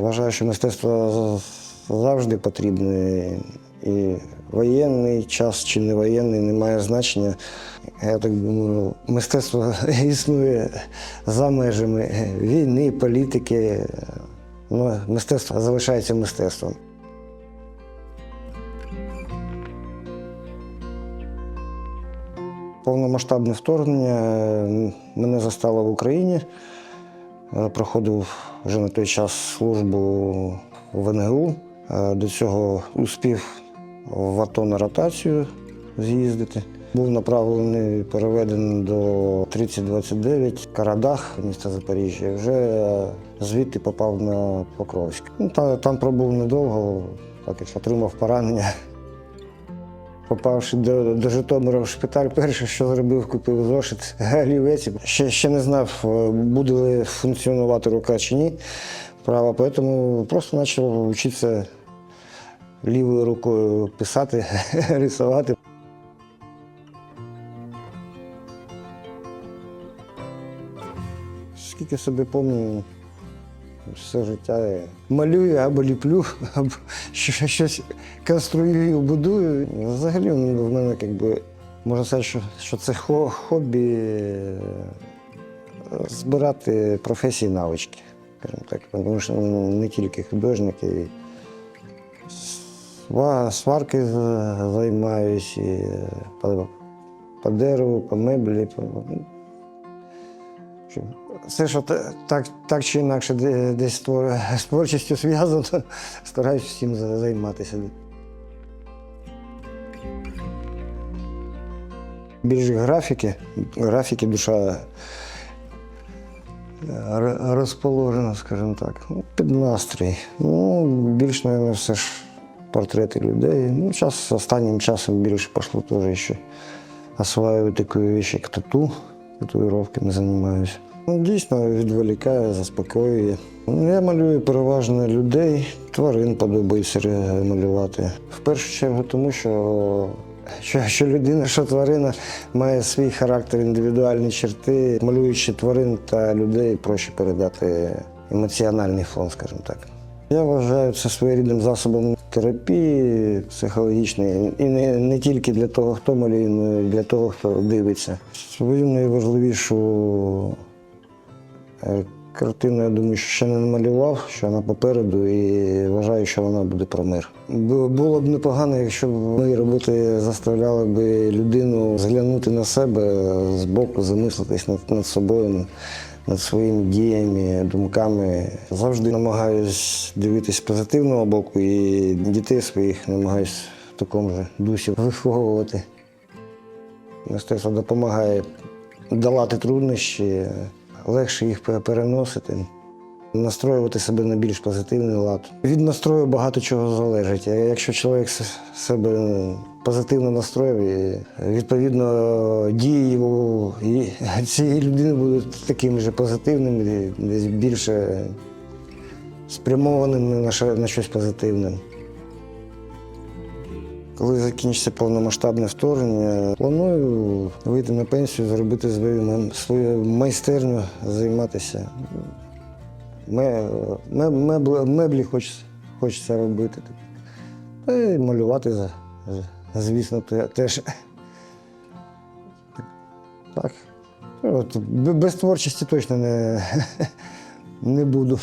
Вважаю, що мистецтво завжди потрібне. І воєнний час чи не воєнний не має значення. Я так думаю, мистецтво існує за межами війни, політики. Ну, мистецтво залишається мистецтвом. Повномасштабне вторгнення е, мене застало в Україні. Е, Проходив вже на той час службу в НГУ. Е, До цього успів в АТО на ротацію з'їздити. Був направлений, переведений до 3029 Карадах, міста Запоріжжя. Вже е, звідти попав на Покровськ. Ну, та- там пробув недовго, так як отримав поранення. Попавши до, до Житомира в шпиталь, перше, що зробив, купив зошит, олівець. Ще, ще не знав, е, буде ли функціонувати рука чи ні. Права, тому просто почав вчитися лівою рукою писати, рисувати. Скільки себе пам'ятаю, все життя малюю або ліплю, або що- щось конструюю, будую. Взагалі в мене якби, можна сказати, що, це хобі е, збирати професії навички. так. Тому що ну, не тільки художник, і сварки займаюсь, і е, по, по дереву, по меблі. По, ну, все, що так, так чи інакше десь з творчістю зв'язано, стараюсь всім займатися. Більш графіки, графіки душа е, розположена, скажімо так, ну, під настрій. Ну, більш, мабуть, все ж портрети людей. Ну, час, останнім часом більше пішло теж ще осваюю такі речі, як тату, татуїровками займаюся. Ну, дійсно відволікає, заспокоює. Ну, Я малюю переважно людей, тварин подобається малювати. В першу чергу, тому що, що, що людина, що тварина має свій характер, індивідуальні черти. Малюючи тварин та людей, проще передати емоціональний фон, скажімо так. Я вважаю це своєрідним засобом терапії психологічної, і не, не тільки для того, хто малює, але й для того, хто дивиться. Свою найважливішу картину, я думаю, що ще не намалював, що вона попереду, і вважаю, що вона буде про мир. Було б непогано, якщо б мої роботи заставляли б людину зглянути на себе з боку, замислитись над, над собою над своїми діями, думками. Завжди намагаюсь дивитись позитивного боку і дітей своїх намагаюсь в такому ж дусі виховувати. Мистецтво допомагає долати труднощі, легше їх переносити, настроювати себе на більш позитивний лад. Від настрою багато чого залежить. Якщо чоловік себе позитивно настроїв, відповідно дії цієї людини будуть такими ж позитивними, більше спрямованими на щось позитивне. Коли закінчиться повномасштабне вторгнення, планую вийти на пенсію, зробити свою, свою майстерню, займатися. Ме- ме- меблі, хочеться, хочеться робити. Та й малювати, звісно, теж. Так. От, без творчості точно не, не буду.